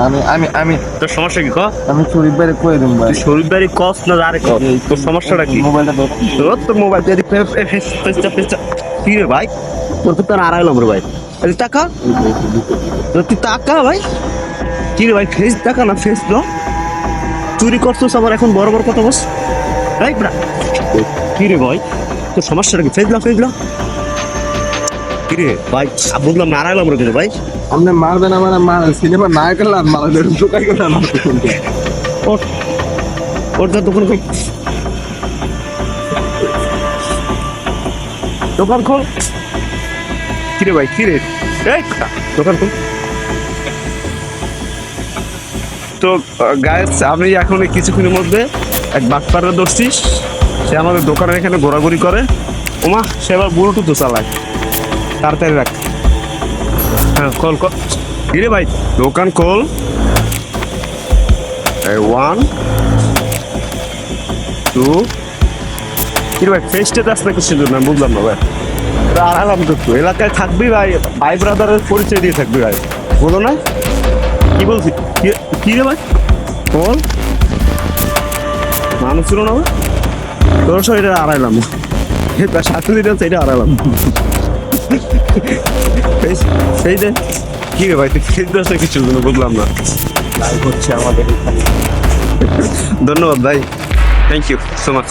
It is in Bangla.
আমি আমি আমি। তোর সমস্যা কি ক? আমি শরীফ বাইরে কয়ে দিম ভাই। শরীর বাড়ি কস না আরে কস? তোর সমস্যাটা কি? মোবাইলটা ধর। তোর তো মোবাইল দিয়ে ফেসটা ফেসটা কি রে ভাই? তোর তো তোর আড়াই নম্বর ভাই। আরে টাকা? তোর তুই টাকা ভাই। কি রে ভাই ফেস টাকা না ফেস ল? চুরি করছিস আবার এখন বড় বড় কথা বস রাইট না কি রে ভাই? তোর সমস্যাটা কি? ফেস ল ফেস ল কি রে ভাই বুঝলাম কিন্তু ভাই। আপনি মারবেন আমার মার সিনেমা না করলে আর ঢুকাই ওর ওর যা দোকান খোল দোকান খোল। কিরে ভাই কিরে? এই দোকান খোল। তো গায়েস আমি এখন কিছুক্ষণের মধ্যে এক বাটপাড়া ধরছিস সে আমাদের দোকানের এখানে ঘোরাঘুরি করে। ওমা সে আবার ব্লুটুথও চালায়। তাড়াতাড়ি রাখ। হ্যাঁ কল কল কিরে ভাই, দোকান কল ওয়ান টু কি ভাই ফেস্টে দাস না কিছু না, বুঝলাম না ভাই। আরাম তো এলাকায় থাকবি ভাই ভাই ব্রাদারের পরিচয় দিয়ে থাকবি ভাই। বলো না। কি বলছি? কি- রে ভাই? বল। মানুষ ছিল না? তোর সব এটা আড়াইলাম। সাথে দিতে এটা আড়াইলাম। সেই- সেই দে কি রে ভাই তুই দাস না কিছু বুঝলাম না। লাইভ হচ্ছে আমাদের ধন্যবাদ ভাই। Thank you so much